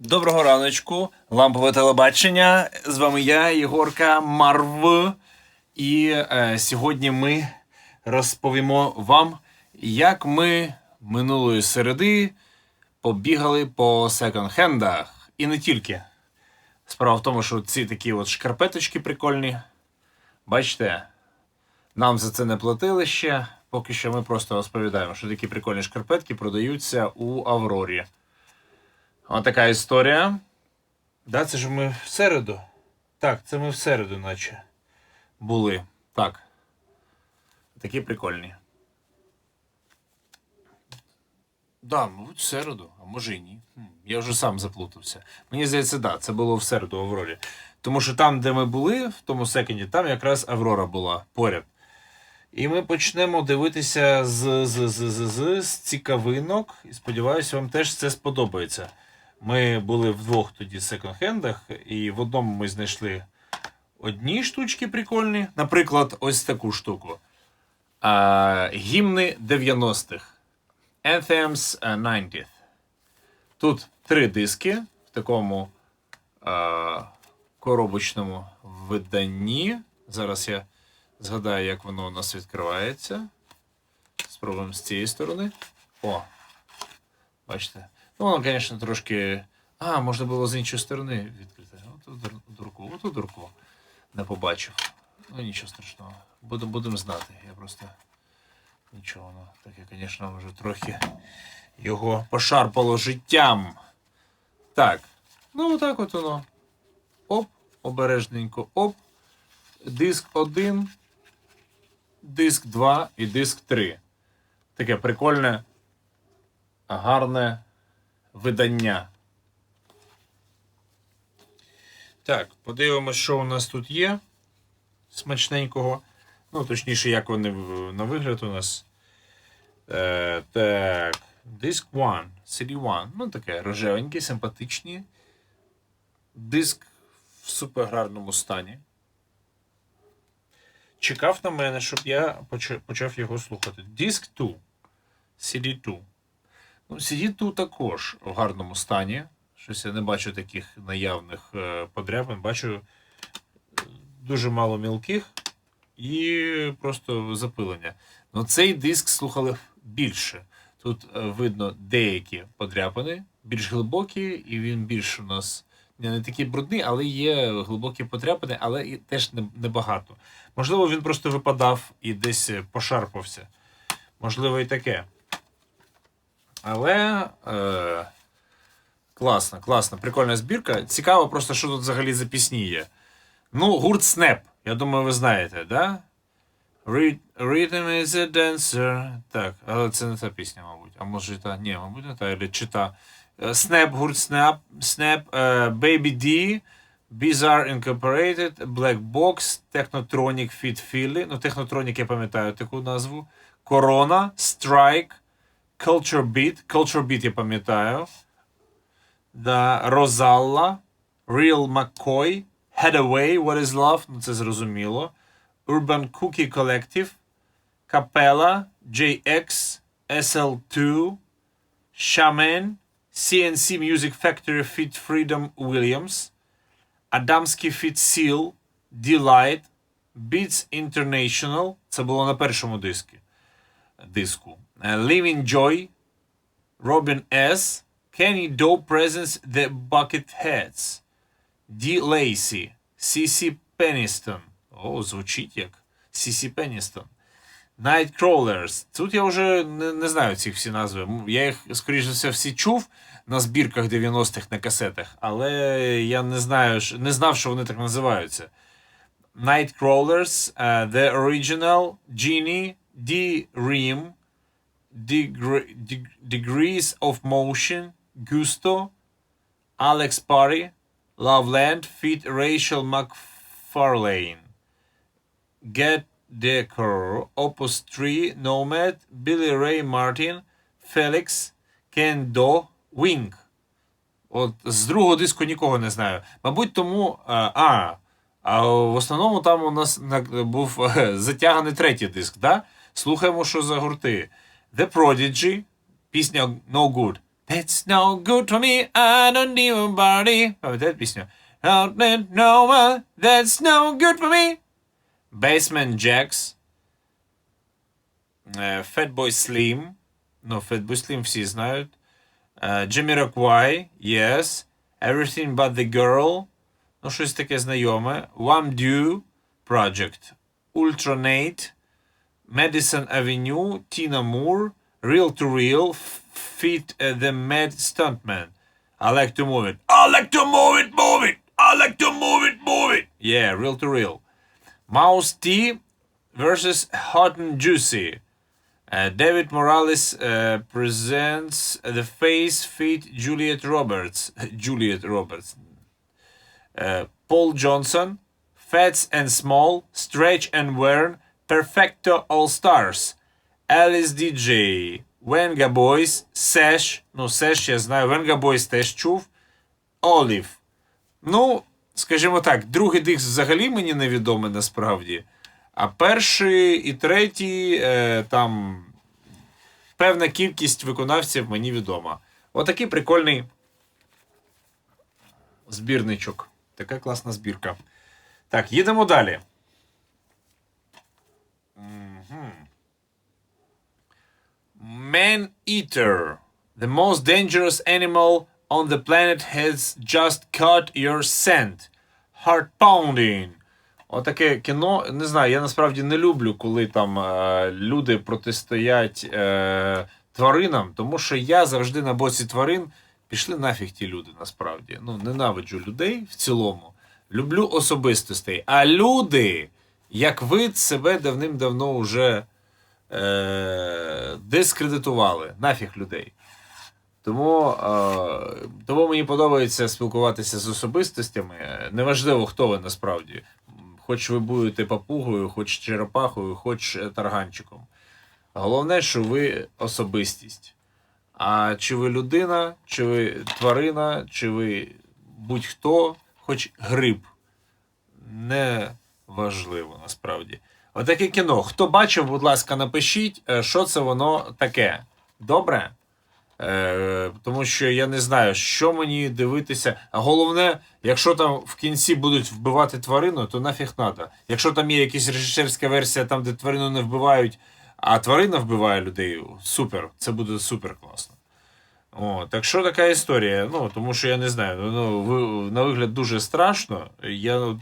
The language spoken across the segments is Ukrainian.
Доброго раночку, лампове телебачення. З вами я, Єгорка Марв. І е, сьогодні ми розповімо вам, як ми минулої середи побігали по секонд-хендах. І не тільки. Справа в тому, що ці такі от шкарпеточки прикольні. Бачите, нам за це не платили ще. Поки що ми просто розповідаємо, що такі прикольні шкарпетки продаються у Аврорі. Ось така історія. Да, це ж ми в середу. Так, це ми в середу, наче. Були. Так. Такі прикольні. Да, мабуть, в середу, а може і ні. Я вже сам заплутався. Мені здається, да, це було в середу в Аврорі. Тому що там, де ми були, в тому секунді, там якраз Аврора була поряд. І ми почнемо дивитися з, з, з, з, з, з цікавинок. І сподіваюся, вам теж це сподобається. Ми були в двох тоді секонд-хендах, і в одному ми знайшли одні штучки прикольні. Наприклад, ось таку штуку. А, гімни 90-х. Anthems 90th. Тут три диски в такому а, коробочному виданні. Зараз я згадаю, як воно у нас відкривається. Спробуємо з цієї сторони. О! Бачите? Ну, воно, звісно, трошки. А, можна було з іншої сторони відкрити. Ото дурку, ото дурку. Не побачив. Ну нічого страшного. Будемо будем знати. Я просто нічого воно. Таке, звісно, вже трохи його пошарпало життям. Так. Ну, отак от воно. Оп, обережненько, оп. Диск 1, диск 2 і диск 3. Таке прикольне, гарне видання. Так, подивимось, що у нас тут є смачненького. Ну, точніше, як вони на вигляд у нас. Е, так, диск 1, CD 1. Ну, таке рожевеньке, симпатичні. Диск в супергарному стані. Чекав на мене, щоб я почав його слухати. Диск 2. CD2. Ну, CD2 також в гарному стані. Щось я не бачу таких наявних е, подряпин. Бачу е, дуже мало мілких і просто запилення. Ну, цей диск слухали більше. Тут е, видно деякі подряпини, більш глибокі, і він більш у нас не, такий брудний, але є глибокі подряпини, але і теж не- небагато. Можливо, він просто випадав і десь пошарпався. Можливо, і таке. Але е, класна, класна, прикольна збірка. Цікаво просто, що тут взагалі за пісні є. Ну, гурт Снеп, я думаю, ви знаєте, да? Rhythm is a dancer. Так, але це не та пісня, мабуть. А може та. Ні, мабуть, не та, чи та. Е, Снеп, гурт Снеп, Снеп, е, Baby D, Bizarre Incorporated, Black Box, Technotronic Fit Philly. Ну, Technotronic я пам'ятаю таку назву. Corona, Strike, Culture Beat. Culture Beat я пам'ятаю. Да, Розалла, Real McCoy, Headaway, What is Love, ну це зрозуміло. Urban Cookie Collective, Capella, JX, SL2, Shaman, CNC Music Factory Fit Freedom Williams, Adamski Fit Seal, Delight, Beats International. Це було на першому диску. Е, Living Joy, Robin S, Kenny Doe Presents The Bucketheads, D. Lacey, C.C. Peniston. О, звучить як C.C. Peniston. Nightcrawlers. Тут я вже не, не знаю ці всі назви. Я їх, скоріш за все, всі чув на збірках 90-х на касетах, але я не знаю, не знав, що вони так називаються. Nightcrawlers, uh, The Original, Genie, D. Degre- Deg- Degrees of Motion, Gusto, Alex Parry, Loveland, Fit Rachel McFarlane, Get Decor, Opus 3, Nomad, Billy Ray Martin, Felix, Ken Do, Wing. От з другого диску нікого не знаю. Мабуть, тому. А, а, в основному там у нас був е, затяганий третій диск, да? Слухаємо, що за гурти. The Prodigy, пісня No Good. That's no good for me, I don't need nobody. Пам'ятаєте пісню? Don't let no one, that's no good for me. Basement Jacks. Е, Fatboy Slim. Ну, Fatboy Slim всі знають. Е, Jamiroquai, Yes. Everything But The Girl. Ну, щось таке знайоме. Wamdu Project. Ultranate. Madison Avenue. Tina Moore. Real to Real. F- Fit uh, The Mad Stuntman. I like to move it. I like to move it, move it. I like to move it, move it. Yeah, real to real. Mouse T versus Hot and Juicy. Uh, David Morales uh, presents the face fit Juliet Roberts. Juliet Roberts. Uh, Paul Johnson, Fats and Small, Stretch and Wern, Perfecto All Stars, Alice DJ, Venga Boys, Sesh, ну Sesh я знаю, Venga Boys теж чув, Olive. Ну, скажімо так, другий диск взагалі мені невідомий насправді. А перший і третій, е, там певна кількість виконавців мені відома. Отакий прикольний збірничок. Така класна збірка. Так, їдемо далі. Man-eater. The most dangerous animal on the planet has just caught your scent. Heart pounding. Отаке кіно. Не знаю, я насправді не люблю, коли там е, люди протистоять е, тваринам, тому що я завжди на боці тварин. Пішли нафіг ті люди, насправді. Ну, ненавиджу людей в цілому. Люблю особистостей. А люди, як вид, себе давним-давно вже е, дискредитували. Нафіг людей. Тому, е, тому мені подобається спілкуватися з особистостями. Неважливо, хто ви насправді. Хоч ви будете папугою, хоч черепахою, хоч е, тарганчиком. Головне, що ви особистість. А чи ви людина, чи ви тварина, чи ви будь-хто, хоч гриб. Не важливо насправді. Отаке кіно. Хто бачив, будь ласка, напишіть, е, що це воно таке. Добре? Е, тому що я не знаю, що мені дивитися. А головне, якщо там в кінці будуть вбивати тварину, то нафіг надо. Якщо там є якась режисерська версія, там, де тварину не вбивають, а тварина вбиває людей, супер, це буде супер класно. О, так що така історія? Ну, тому що я не знаю, ну, ви, на вигляд дуже страшно. Я, о,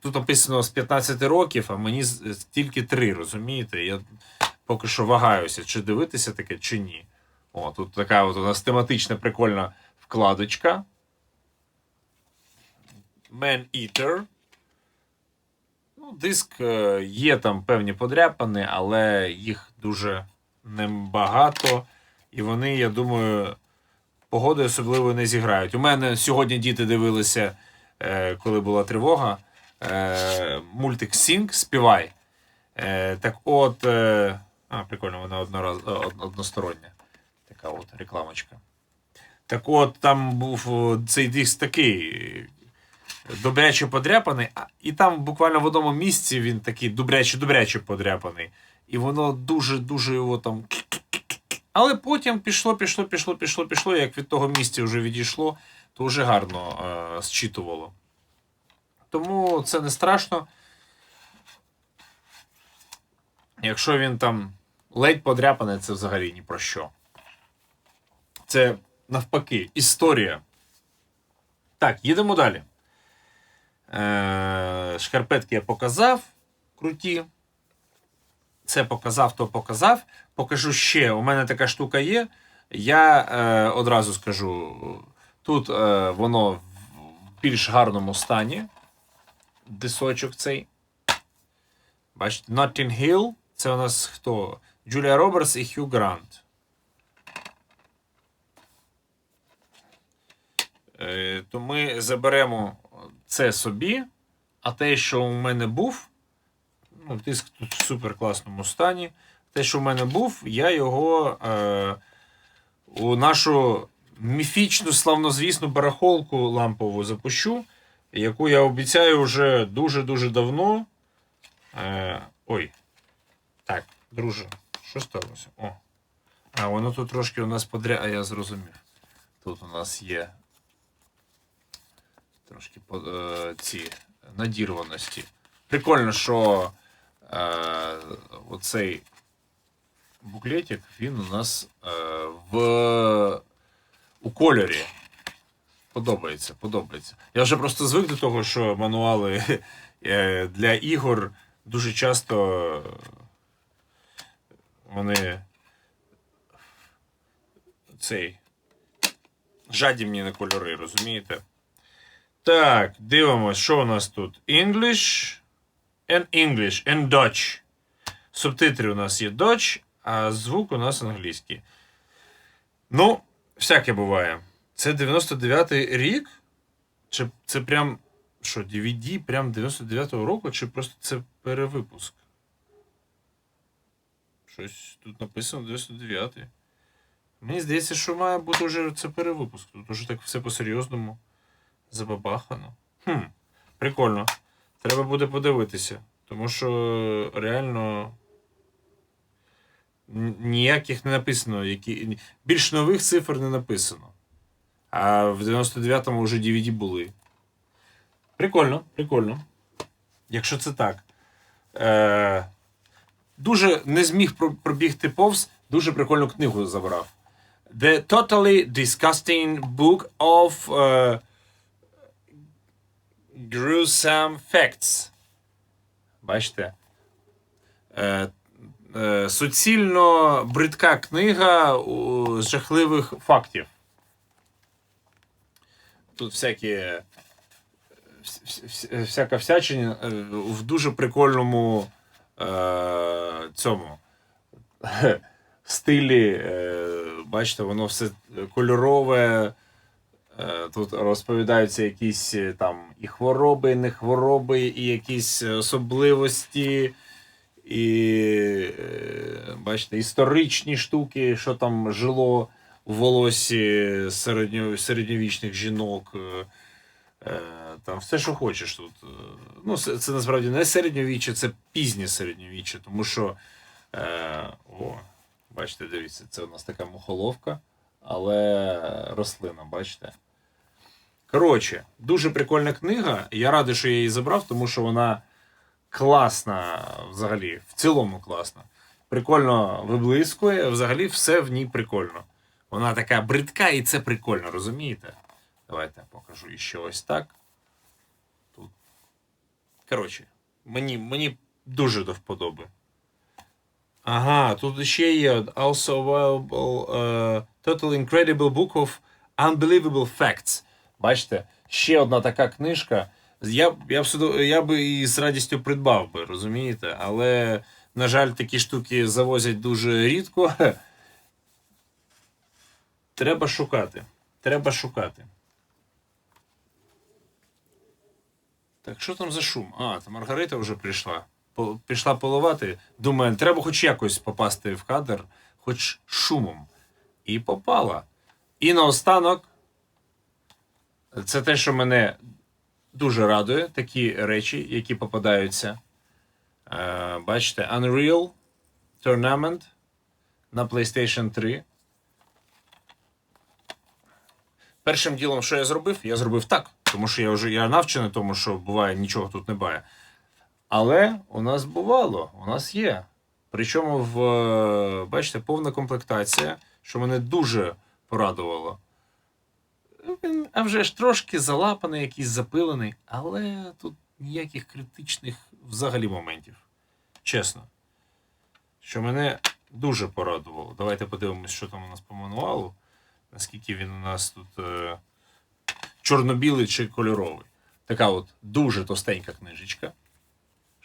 тут написано з 15 років, а мені тільки 3, розумієте? Я поки що вагаюся, чи дивитися таке, чи ні. О, тут така от у нас тематична прикольна вкладочка. Man Eater. Ну, диск е, є там певні подряпини, але їх дуже небагато. І вони, я думаю, погоди особливо не зіграють. У мене сьогодні діти дивилися, е, коли була тривога. Е, мультик Сінг Співай. Е, так от. Е, а, прикольно, вона однораз, одностороння. Така от рекламочка. Так от, там був цей диск такий добряче подряпаний, і там буквально в одному місці він такий добряче-добряче подряпаний. І воно дуже-дуже його там. Але потім пішло, пішло, пішло, пішло, пішло. Як від того місця вже відійшло, то вже гарно е, зчитувало. Тому це не страшно. Якщо він там ледь подряпаний, це взагалі ні про що. Це навпаки історія. Так, їдемо далі. Е, шкарпетки я показав. Круті. Це показав, то показав. Покажу ще. У мене така штука є. Я е, одразу скажу: тут е, воно в більш гарному стані. Дисочок цей. Бачите, Notting Hill. Це у нас хто? Джулія Робертс і Хью Грант. Е, то ми заберемо це собі, а те, що у мене був, ну, диск тут в супер класному стані. Те, що в мене був, я його е, у нашу міфічну, славнозвісну барахолку лампову запущу, яку я обіцяю вже дуже-дуже давно. Е, ой. Так, друже, що сталося? О. А воно тут трошки у нас подря... А я зрозумів. Тут у нас є трошки е, ці надірваності. Прикольно, що е, оцей буклетик, він у нас е, в у кольорі. Подобається, подобається. Я вже просто звик до того, що мануали е, для ігор дуже часто вони цей жадібні на кольори, розумієте? Так, дивимось, що у нас тут? English and English and Dutch. Субтитри у нас є Dutch, а звук у нас англійський. Ну, всяке буває. Це 99-й рік? Чи це прям. Що, DVD прям 99-го року, чи просто це перевипуск? Щось тут написано 99-й. Мені здається, що має бути вже це перевипуск. Тут уже так все по-серйозному забабахано. Хм, прикольно. Треба буде подивитися. Тому що реально ніяких не написано, які... більш нових цифр не написано. А в 99-му вже DVD були. Прикольно, прикольно. Якщо це так. Е, дуже не зміг пробігти повз, дуже прикольну книгу забрав. The Totally Disgusting Book of е, Gruesome Facts. Бачите? Е, е, суцільно бридка книга з жахливих фактів. Тут всякі. е, вс- вс- Всяка всячина е, в дуже прикольному е, цьому стилі. Е, бачите, воно все кольорове. Е, Тут розповідаються якісь е, там і хвороби, і не хвороби, і якісь особливості, і е, бачите, історичні штуки, що там жило волосі середньо, середньовічних жінок. е, е, Там все, що хочеш тут. Е, Ну, це, це насправді не середньовіччя, це пізнє середньовіччя, тому що. Е, о, бачите, дивіться, це у нас така мухоловка, але рослина, бачите. Коротше, дуже прикольна книга. Я радий, що я її забрав, тому що вона класна взагалі, в цілому класна. Прикольно виблискує, взагалі все в ній прикольно. Вона така бридка, і це прикольно, розумієте? Давайте я покажу іще ось так. Тут. Коротше, мені, мені дуже до вподоби. Ага, тут ще є also available uh, Total Incredible Book of Unbelievable Facts. Бачите, ще одна така книжка. Я, я, б, я би її з радістю придбав би, розумієте? Але, на жаль, такі штуки завозять дуже рідко. Треба шукати. Треба шукати. Так, що там за шум? А, там Маргарита вже прийшла. Пішла поливати. Думаю, треба хоч якось попасти в кадр, хоч шумом. І попала. І наостанок, це те, що мене дуже радує, такі речі, які попадаються. Е, бачите, Unreal Tournament на PlayStation 3. Першим ділом, що я зробив, я зробив так, тому що я вже я навчений тому, що буває нічого тут не буває. Але у нас бувало, у нас є. Причому в, е, бачите, повна комплектація, що мене дуже порадувало. Він, а вже ж трошки залапаний, якийсь запилений, але тут ніяких критичних взагалі моментів. Чесно. Що мене дуже порадувало. Давайте подивимось, що там у нас по мануалу. Наскільки він у нас тут е, чорно-білий чи кольоровий. Така от дуже товстенька книжечка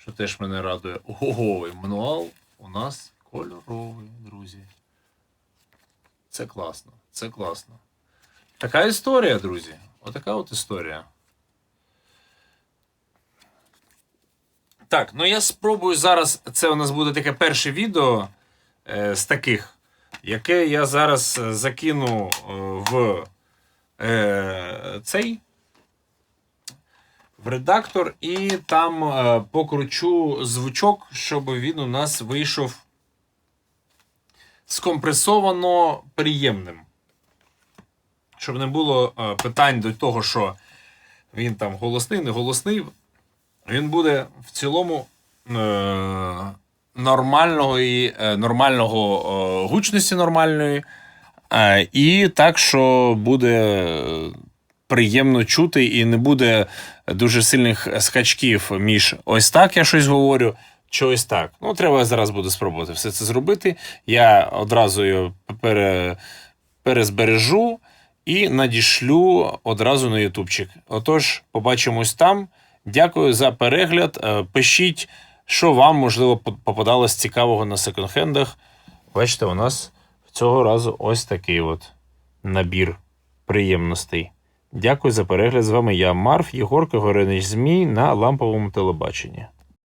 що теж мене радує. Ого, мануал у нас кольоровий, друзі. Це класно, це класно. Така історія, друзі. Отака от історія. Так, ну я спробую зараз. Це у нас буде таке перше відео е, з таких, яке я зараз е, закину е, в е, цей в редактор і там е, покручу звучок, щоб він у нас вийшов скомпресовано приємним. Щоб не було питань до того, що він там голосний, не голосний. Він буде в цілому е, нормального і е, нормального е, гучності нормальної. Е, і так, що буде приємно чути, і не буде дуже сильних скачків між ось так я щось говорю, чи ось так. Ну, треба зараз буду спробувати все це зробити. Я одразу його пере, перезбережу і надішлю одразу на Ютубчик. Отож, побачимось там. Дякую за перегляд. Пишіть, що вам можливо попадалось цікавого на секонд-хендах. Бачите, у нас цього разу ось такий от набір приємностей. Дякую за перегляд. З вами я, Марф, Єгорка Горинич Змій на ламповому телебаченні.